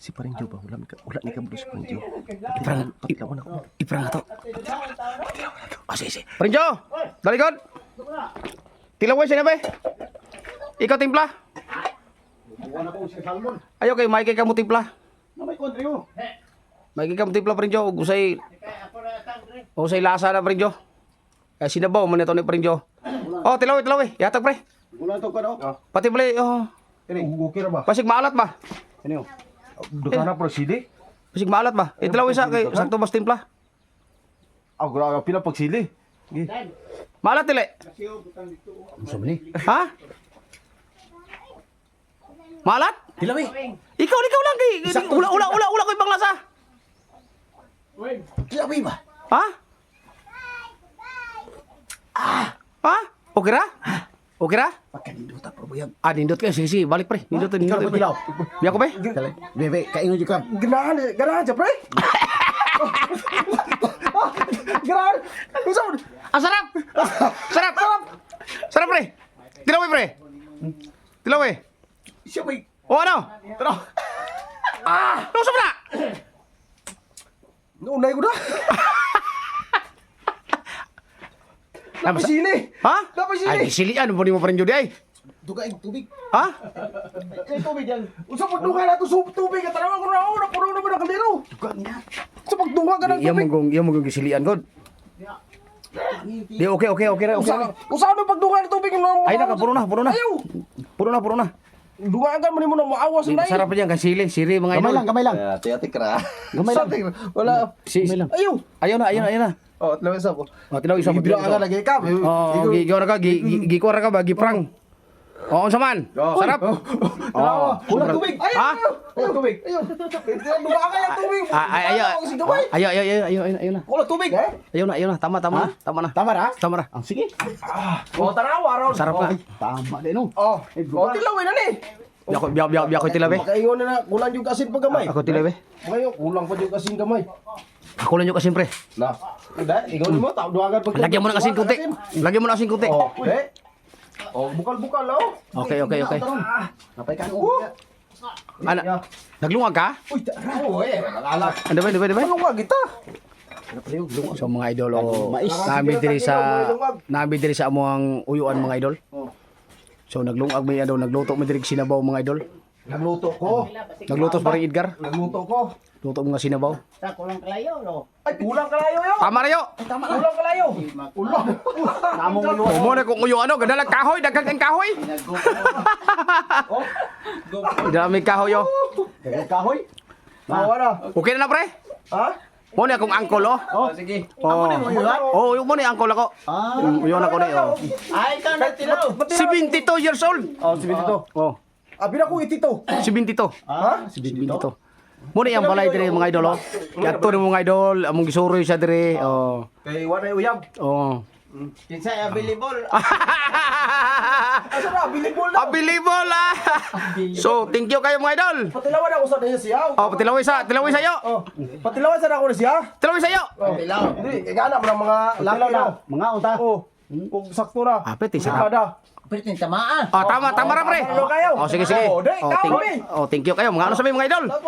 Si Paringjo ba? Wala, ka- wala ni kabalo si Paringjo. Iprang, patilawan ako. Iprang ato. Ah, sige, sige. Parinjo! Dalikod! Tilaway siya na ba? Ikaw timpla? Ayaw kay Mikey ka mo timpla. Mikey ka mo timpla Parinjo. Ug usay... Usay lasa na Parinjo. Kaya sinabaw man ito ni Parinjo. Oh, tilaway, tilaway. Yatag pre. Wala to ka no? Pati pala, oh. Okay ra ba? Pasig maalat ba? Ano? Duka na prosili? Pasig maalat ba? Itilaway sa kay sakto bas timpla. Ah, grabe pila pagsili. Maalat tili. Ha? Maalat? Tilawi! Ikaw, ikaw lang kay. Ula, ula, ula, ula ko ibang lasa. Tilawi ba? Ha? Ha? Okay ra? Okay ra? Pagkanindota, probuyag. Ah, nindot ka. Sige, sige. Balik, pre. Nindot, nindot. Ikaw, pre. patilaw. Biya ko, pre. Bebe, kaingon dyan ka. Ganahan, ganahan siya, pre. Ganahan. Usaw. Ah, sarap! Sarap! Sarap, pre. Tilaway, pre. Tilaway. Siya may... O ano? Tara. Ah! Lusog na! Naunay ko na. Dapat sili. Ha? Dapat sili. Ay, silian. Ano mo pa rin Judy, ay? Duga yung tubig. Ha? Kay tubig yan. Usa pagdunga na to sa tubig. Tarawa ko na ako. Napuno naman ang kaldero. Duga niya. Sa pagdunga ka ng Iya mo tubig. gong, iya mo gong gisilian, God. Di, okay, okay, okay, okay. Usa usa ano pagdunga ng tubig. no? Ay, naka, puro na, puro na. Ayaw. Puro na, puro na. Dunga ka man mo na maawas na. Sarap pa dyan, kasili, siri, mga Gamay idol. lang, gamay lang. Ate, ate kra. Gamay lang. Wala. Si, Gamay lang. Ayaw. ayaw na, ayaw na, ayaw na. Oh, tlawa sa po. O, tilaw isa mo, Ibiro tilaw ka isa. lagi ka. Oo, gi gi ka, gi gi- gi ka ka ba, gi prang. Oo, unsa man? Sarap. Tarawa. Wala tubig. Ayaw. Ha? Wala tubig. Ayaw. Dunga ka yung tubig. Ah, ay. Kasi gamay. Ayaw, ayaw, ayaw, ayaw, ayaw, ayaw na. Wala tubig. Eh? Ayaw na, ayaw na. Tama, tama na. Tama na. Tama na? Tama na. Ang sige. Oh, tarawa raw. Sarap na. Tama din, no? Oh, oh, tilawin na ni. Biya ko, biya, biya, biya ko tilabi. Makaingon na na, kulang yung kasin pa gamay. Ako tilabi. Ngayon, kulang pa yung kasin gamay. Ako lang yung kasin, pre. Na, hindi, ikaw mo, tao duwagan pag... Lagyan mo na kasing kunti. Lagyan mo na kasing kunti. Oh, eh. Oh, bukal-bukal, oh. Okay, okay, okay. Napay ka nung Ana, naglungag ka? Uy, tarawa, eh. Alala. Ano ba, ano ba, ano ba? Ano nga kita? So mga idol, oh, Mais. nabi diri sa nabi diri sa amuang uyuan mga idol. So naglungag may ano, nagluto mo diri sinabaw mga idol. Nagluto ko. Nagluto pa rin Edgar. Nagluto ko. Luto mga sinabaw. Ay, kulang kalayo, yo. Tama na yo. Kulang kalayo. Kulang. Namong ulo. Kumo na kung uyo ano, ganda lang kahoy, daghang kang kahoy. Oh, Dami kahoy yo. Kaya kahoy. Tawa na. Okay na na pre? Ha? Mo ni akong angkol oh. Oh, sige. Oh. Oh, yung mo ni angkol ako. Ah. Uyo na ko ni oh. Ay, ikaw na tilaw. 72 years old. Oh, si Benito. Oh, Abi na ko itito. 72. Ha? Si 72. Mo ni ang balay dire mga idol oh. Yato ni mga idol, among gisuroy siya dire. Oh. Kay wala uyab. Oh. Kinsa available? Asa na available na? Available ah. So, thank you kayo mga idol. Patilawan ako sa niya siya. Oh, patilaway sa, tilaway sa iyo. Oh, patilawan sa ako na siya. Tilaway sa iyo. Oh, patilaw. Hindi, igana mo mga Laki na. na. Mga unta. Oh, kung sakto na. Ah, pwede, sarap. Kada. Pwede tamaan. Oh, tama, tama ra pre. Kayo. Oh, sige sige. Oh, Oh, thank, oh, you kayo. Mga ano sabi mga idol? Na.